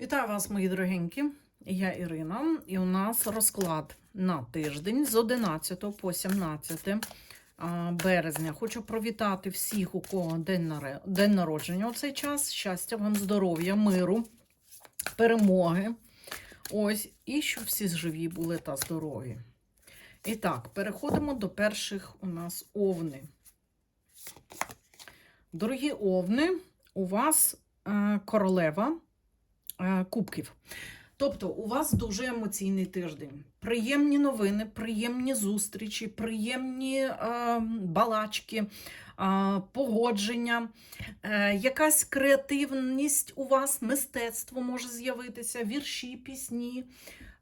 Вітаю вас, мої дорогенькі. Я Ірина, і у нас розклад на тиждень з 11 по 17 березня. Хочу привітати всіх, у кого день, народження у цей час. Щастя вам, здоров'я, миру, перемоги. Ось, і щоб всі живі були та здорові. І так, переходимо до перших у нас овни. Дорогі овни, у вас е, королева кубків. Тобто, у вас дуже емоційний тиждень. Приємні новини, приємні зустрічі, приємні е, балачки, е, погодження, е, якась креативність у вас, мистецтво може з'явитися, вірші, пісні.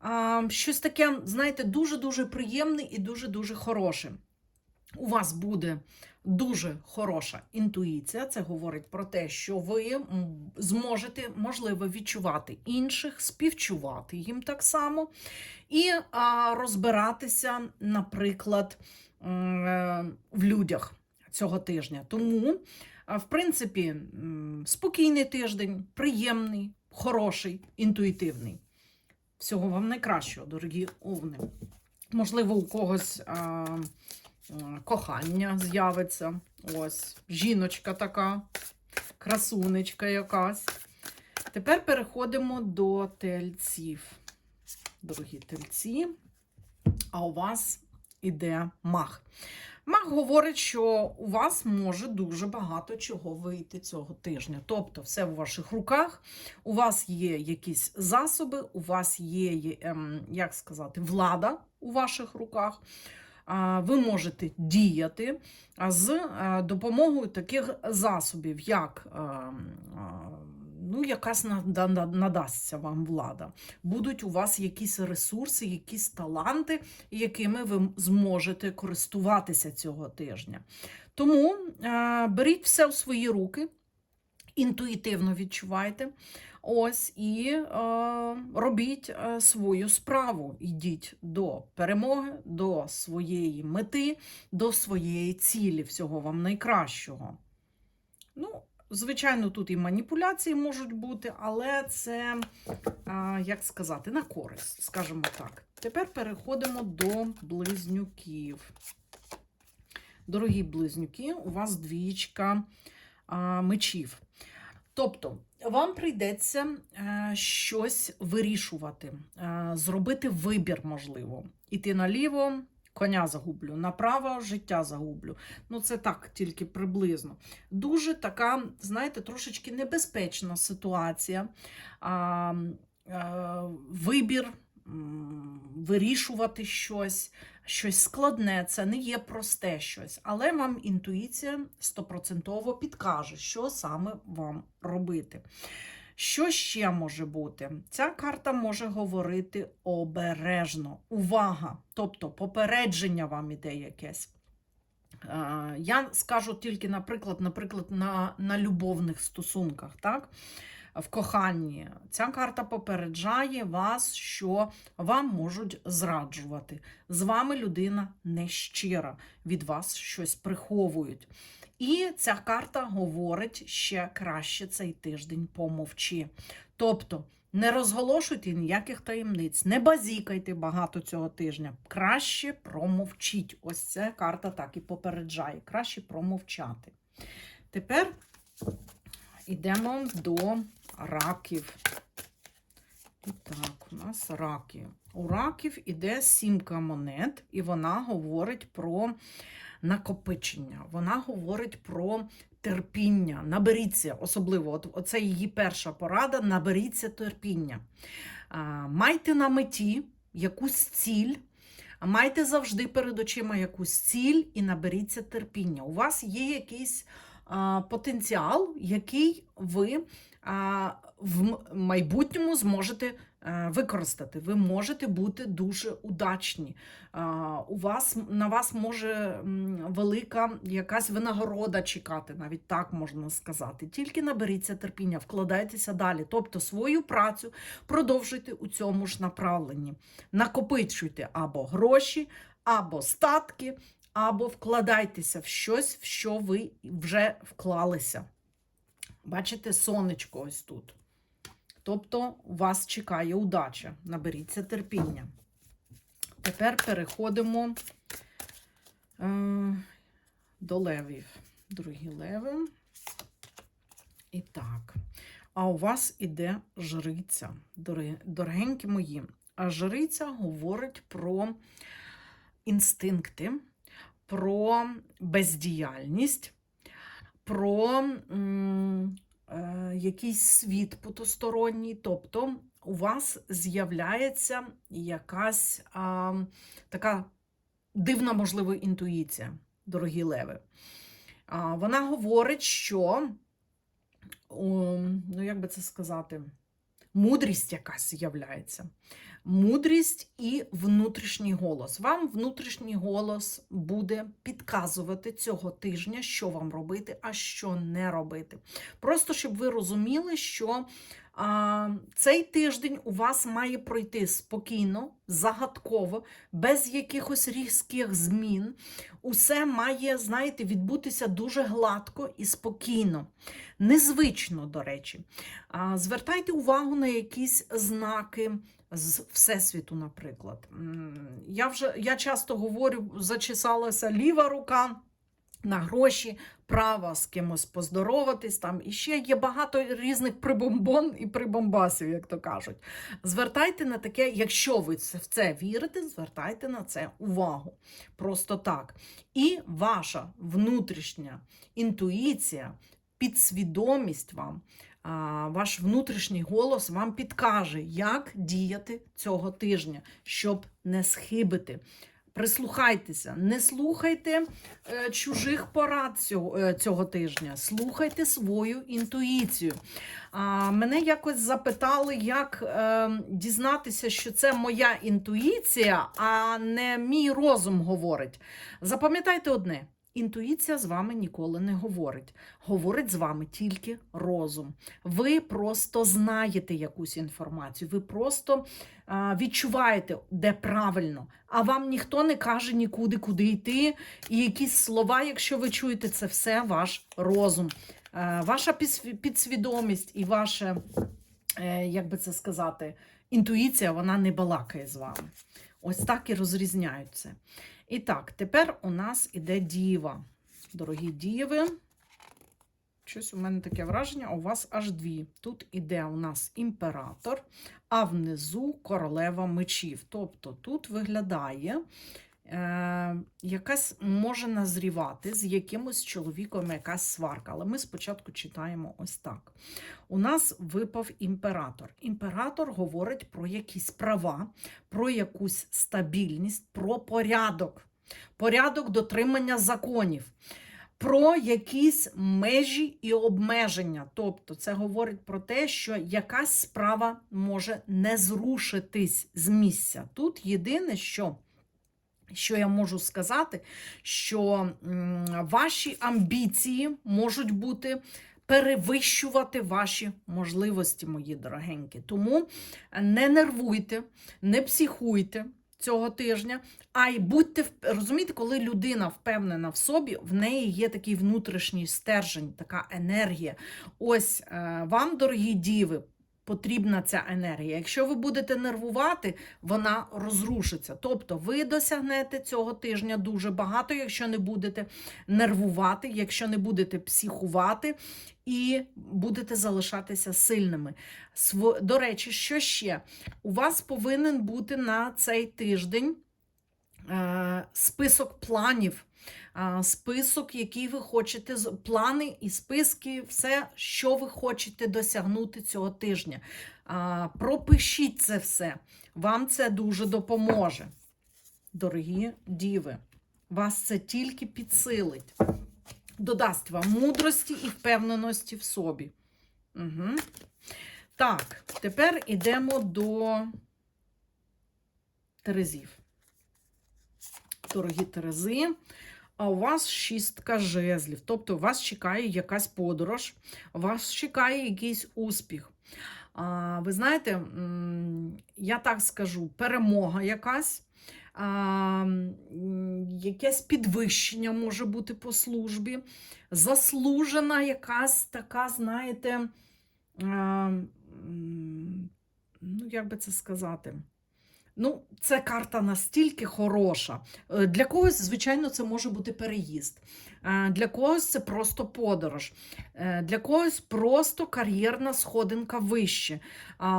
е, щось таке, знаєте, дуже-дуже приємне і дуже-дуже хороше. У вас буде дуже хороша інтуїція. Це говорить про те, що ви зможете, можливо, відчувати інших, співчувати їм так само, і розбиратися, наприклад, е, в людях цього тижня. Тому, в принципі, спокійний тиждень, приємний, хороший, інтуїтивний. Всього вам найкращого, дорогі овни. Можливо, у когось. А, кохання з'явиться. Ось, жіночка така, красунечка якась. Тепер переходимо до тельців. Дорогі тельці, а у вас іде маг. Маг говорить, що у вас може дуже багато чого вийти цього тижня. Тобто, все в ваших руках, у вас є якісь засоби, у вас є, ем, як сказати, влада у ваших руках ви можете діяти з допомогою таких засобів, як а, ну, якась нада- нада- надасться вам влада. Будуть у вас якісь ресурси, якісь таланти, якими ви зможете користуватися цього тижня. Тому беріть все в свої руки. Інтуїтивно відчувайте. Ось і е, робіть е, свою справу. Йдіть до перемоги, до своєї мети, до своєї цілі. Всього вам найкращого. Ну, звичайно, тут і маніпуляції можуть бути, але це, е, як сказати, на користь, скажімо так. Тепер переходимо до близнюків. Дорогі близнюки, у вас двічка а, мечів. Тобто, вам прийдеться е, щось вирішувати, е, зробити вибір, можливо. Іти наліво, коня загублю, направо життя загублю. Ну, це так, тільки приблизно. Дуже така, знаєте, трошечки небезпечна ситуація. Е, вибір, вирішувати щось, щось складне, це не є просте щось, але вам інтуїція стопроцентово підкаже, що саме вам робити. Що ще може бути? Ця карта може говорити обережно, увага, тобто попередження вам іде якесь. Я скажу тільки, наприклад, наприклад, на, на любовних стосунках, так? В коханні. Ця карта попереджає вас, що вам можуть зраджувати. З вами людина нещира, від вас щось приховують. І ця карта говорить ще краще цей тиждень помовчи. Тобто не розголошуйте ніяких таємниць, не базікайте багато цього тижня. Краще промовчіть. Ось ця карта так і попереджає. Краще промовчати. Тепер йдемо до раків. І так, у нас раки. У раків іде сімка монет, і вона говорить про накопичення. Вона говорить про терпіння. Наберіться, особливо, от, оце її перша порада: наберіться терпіння. А, майте на меті якусь ціль. Майте завжди перед очима якусь ціль і наберіться терпіння. У вас є якийсь потенціал, який ви в майбутньому зможете е, використати. Ви можете бути дуже удачні. У вас на вас може велика якась винагорода чекати, навіть так можна сказати. Тільки наберіться терпіння, вкладайтеся далі. Тобто свою працю продовжуйте у цьому ж направленні. Накопичуйте або гроші, або статки, або вкладайтеся в щось, в що ви вже вклалися. Бачите, сонечко ось тут. Тобто вас чекає удача. Наберіться терпіння. Тепер переходимо е, до левів. Дорогі леви. І так. А у вас іде жриця, дорогенькі мої. А жриця говорить про інстинкти, про бездіяльність, про е, якийсь світ потусторонній. Тобто у вас з'являється якась а, така дивна, можливо, інтуїція, дорогі леви. А, вона говорить, що, о, ну як би це сказати, мудрість якась з'являється. Мудрість і внутрішній голос. Вам внутрішній голос буде підказувати цього тижня, що вам робити, а що не робити. Просто щоб ви розуміли, що а, цей тиждень у вас має пройти спокійно, загадково, без якихось різких змін. Усе має, знаєте, відбутися дуже гладко і спокійно. Незвично, до речі. А, Звертайте увагу на якісь знаки з Всесвіту, наприклад. Я вже я часто говорю, зачесалася ліва рука на гроші, права з кимось поздороватись. Там і ще є багато різних прибомбон і прибомбасів, як то кажуть. Звертайте на таке, якщо ви в це вірите, звертайте на це увагу. Просто так. І ваша внутрішня інтуїція, підсвідомість вам, ваш внутрішній голос вам підкаже, як діяти цього тижня, щоб не схибити. Прислухайтеся, не слухайте е, чужих порад цього, е, цього тижня, слухайте свою інтуїцію. А, мене якось запитали, як е, дізнатися, що це моя інтуїція, а не мій розум говорить. Запам'ятайте одне: інтуїція з вами ніколи не говорить. Говорить з вами тільки розум. Ви просто знаєте якусь інформацію, ви просто відчуваєте, де правильно. А вам ніхто не каже нікуди, куди йти. І якісь слова, якщо ви чуєте, це все ваш розум. Е, Ваша підсві- підсвідомість і ваша, е, як би це сказати, інтуїція, вона не балакає з вами. Ось так і розрізняються. І так, тепер у нас іде діва. Дорогі діви. Щось у мене таке враження, у вас аж дві. Тут іде у нас імператор, а внизу королева мечів. Тобто тут виглядає, якась може назрівати з якимось чоловіком якась сварка. Але ми спочатку читаємо ось так. У нас випав імператор. Імператор говорить про якісь права, про якусь стабільність, про порядок, порядок дотримання законів. Про якісь межі і обмеження. Тобто, це говорить про те, що якась справа може не зрушитись з місця. Тут єдине, що, що я можу сказати, що ваші амбіції можуть бути перевищувати ваші можливості, мої дорогенькі. Тому не нервуйте, не психуйте цього тижня, а й будьте розумієте, коли людина впевнена в собі, в неї є такий внутрішній стержень, така енергія. Ось е, вам, дорогі діви. Потрібна ця енергія. Якщо ви будете нервувати, вона розрушиться. Тобто ви досягнете цього тижня дуже багато, якщо не будете нервувати, якщо не будете психувати і будете залишатися сильними. До речі, що ще? У вас повинен бути на цей тиждень е, список планів, список, який ви хочете, плани і списки, все, що ви хочете досягнути цього тижня. Пропишіть це все. Вам це дуже допоможе. Дорогі діви, вас це тільки підсилить, додасть вам мудрості і впевненості в собі. Угу. Так, тепер йдемо до Терезів. Дорогі Терези, а у вас шістка жезлів. Тобто вас чекає якась подорож, вас чекає якийсь успіх. А, ви знаєте, я так скажу, перемога якась, а, якесь підвищення може бути по службі, заслужена якась така, знаєте, а, ну, як би це сказати? Ну, це карта настільки хороша. Е, Для когось, звичайно, це може бути переїзд. Е, Для когось це просто подорож. Е, Для когось просто кар'єрна сходинка вище.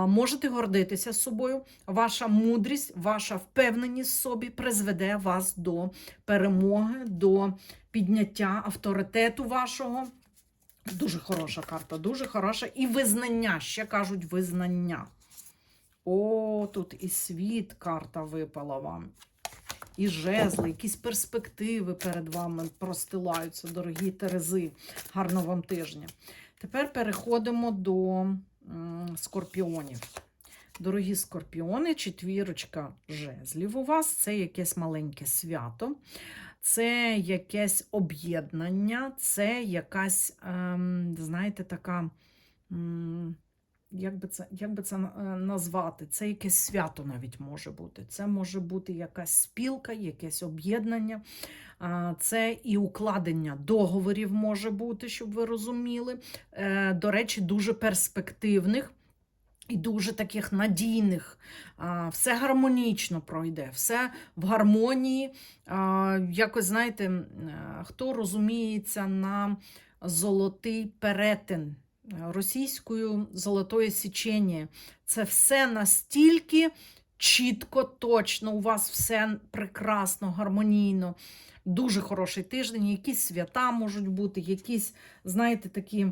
Можете гордитися собою. Ваша мудрість, ваша впевненість в собі призведе вас до перемоги, до підняття авторитету вашого. Дуже хороша карта, дуже хороша. І визнання, ще кажуть, визнання. О, тут і світ карта випала вам. І жезли, якісь перспективи перед вами простилаються, дорогі Терези. Гарного вам тижня. Тепер переходимо до скорпіонів. Дорогі скорпіони, четвірочка жезлів у вас це якесь маленьке свято, це якесь об'єднання, це якась, ем, знаєте, така. м, як би це, як би це е, назвати? Це якесь свято навіть може бути. Це може бути якась спілка, якесь об'єднання. Це і укладення договорів може бути, щоб ви розуміли. Е, До речі, дуже перспективних. І дуже таких надійних, все гармонічно пройде, все в гармонії. Якось знаєте, е, хто розуміється на золотий перетин російською золотое січення. Це все настільки чітко, точно. У вас все прекрасно, гармонійно. Дуже хороший тиждень. Якісь свята можуть бути, якісь, знаєте, такі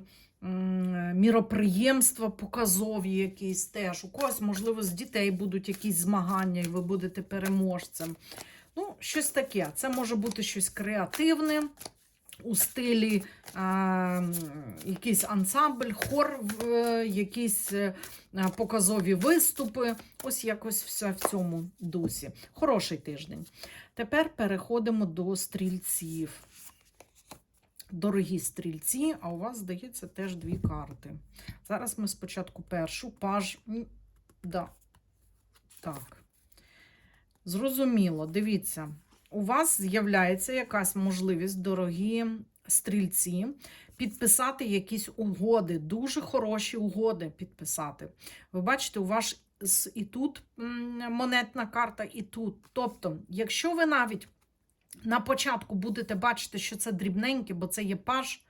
міроприємства показові, якісь теж. У когось, можливо, з дітей будуть якісь змагання, і ви будете переможцем. Ну, щось таке. Це може бути щось креативне у стилі а, якийсь ансамбль, хор, е, якісь е, показові виступи. Ось якось все в цьому дусі. Хороший тиждень. Тепер переходимо до стрільців. Дорогі стрільці, а у вас, здається, теж дві карти. Зараз ми спочатку першу паж. Да. Так. Зрозуміло, дивіться, у вас з'являється якась можливість, дорогі стрільці, підписати якісь угоди, дуже хороші угоди підписати. Ви бачите, у вас і тут монетна карта, і тут. Тобто, якщо ви навіть на початку будете бачити, що це дрібненьке, бо це є паж,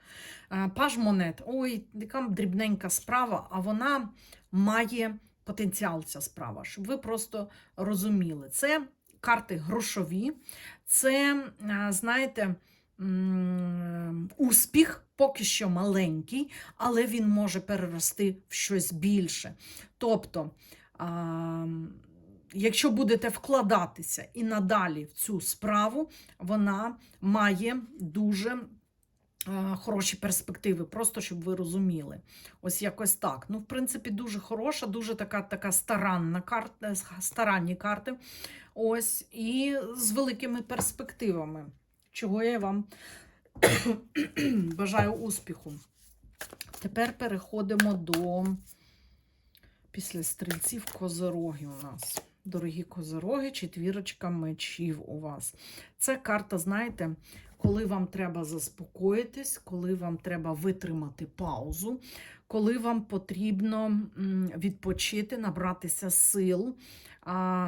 е, паж монет. Ой, яка дрібненька справа, а вона має потенціал, ця справа, щоб ви просто розуміли. Це карти грошові, це, е, знаєте, успіх поки що маленький, але він може перерости в щось більше. Тобто, якщо будете вкладатися і надалі в цю справу, вона має дуже хороші перспективи, просто щоб ви розуміли. Ось якось так. Ну, в принципі, дуже хороша, дуже така, така старанна карта, старанні карти. Ось, і з великими перспективами, чого я вам бажаю успіху. Тепер переходимо до після стрільців козороги у нас. Дорогі козороги, четвірочка мечів у вас. Це карта, знаєте, коли вам треба заспокоїтись, коли вам треба витримати паузу, коли вам потрібно відпочити, набратися сил,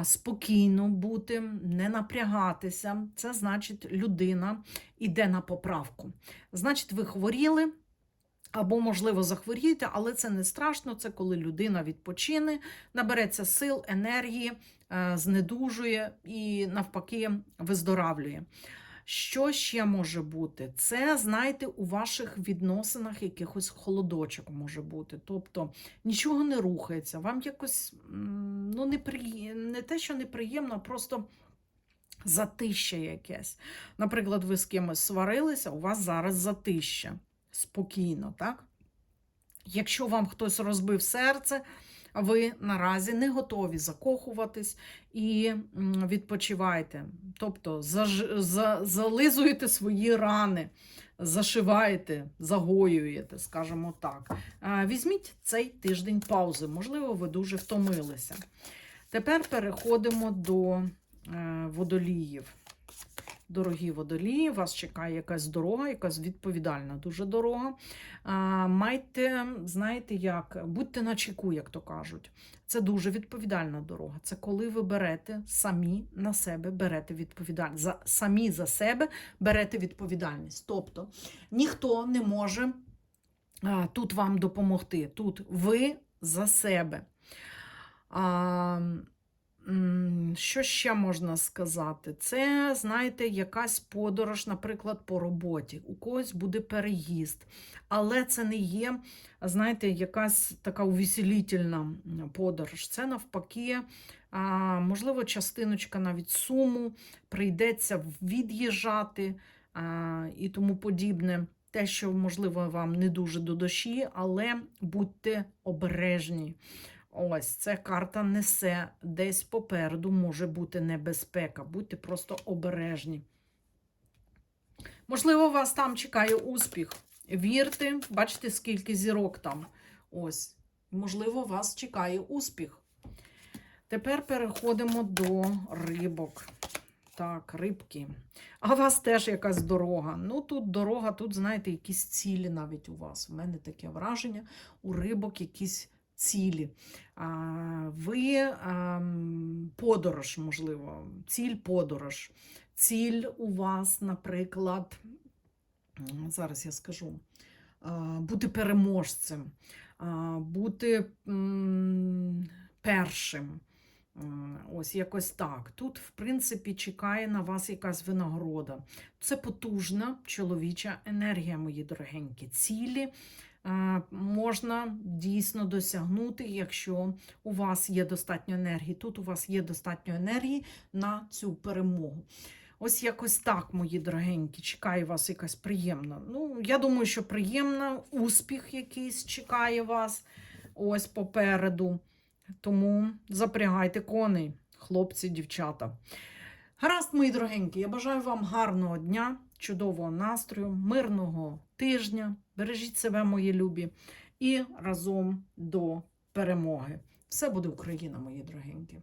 спокійно бути, не напрягатися. Це значить, людина йде на поправку. Значить, ви хворіли. Або, можливо, захворієте, але це не страшно. Це коли людина відпочине, набереться сил, енергії, е, знедужує і, навпаки, виздоравлює. Що ще може бути? Це, знаєте, у ваших відносинах якихось холодочок може бути. Тобто нічого не рухається, вам якось ну, неприє... не те, що неприємно, а просто затища якесь. Наприклад, ви з кимось сварилися, у вас зараз затища. Спокійно, так? Якщо вам хтось розбив серце, ви наразі не готові закохуватись і м, відпочивайте. Тобто заж... за... зализуєте свої рани, зашиваєте, загоюєте, скажімо так. Візьміть цей тиждень паузи, можливо, ви дуже втомилися. Тепер переходимо до е, водоліїв. Дорогі водолії, вас чекає якась дорога, якась відповідальна дуже дорога. Майте, знаєте як, будьте на чеку, як то кажуть. Це дуже відповідальна дорога. Це коли ви берете самі на себе берете відповідальність. За, самі за себе берете відповідальність. Тобто ніхто не може а, тут вам допомогти. Тут ви за себе. А, що ще можна сказати? Це, знаєте, якась подорож, наприклад, по роботі. У когось буде переїзд. Але це не є, знаєте, якась така увеселітельна подорож. Це навпаки, можливо, частиночка навіть суму, прийдеться від'їжджати і тому подібне. Те, що, можливо, вам не дуже до душі, але будьте обережні. Ось ця карта несе десь попереду може бути небезпека. Будьте просто обережні. Можливо, вас там чекає успіх. Вірте, бачите, скільки зірок там. Ось. Можливо, вас чекає успіх. Тепер переходимо до рибок. Так, рибки. А у вас теж якась дорога. Ну, тут дорога, тут, знаєте, якісь цілі навіть у вас. У мене таке враження, у рибок якісь цілі. Ви подорож, можливо, ціль подорож. Ціль у вас, наприклад, зараз я скажу, бути переможцем, бути першим. Ось якось так. Тут, в принципі, чекає на вас якась винагорода. Це потужна чоловіча енергія, мої дорогенькі. Цілі е, можна дійсно досягнути, якщо у вас є достатньо енергії. Тут у вас є достатньо енергії на цю перемогу. Ось якось так, мої дорогенькі, чекає вас якась приємна. Ну, я думаю, що приємна, успіх якийсь чекає вас ось попереду. Тому запрягайте коней, хлопці, дівчата. Гаразд, мої дорогенькі, я бажаю вам гарного дня, чудового настрою, мирного тижня. Бережіть себе, мої любі, і разом до перемоги. Все буде Україна, мої дорогенькі.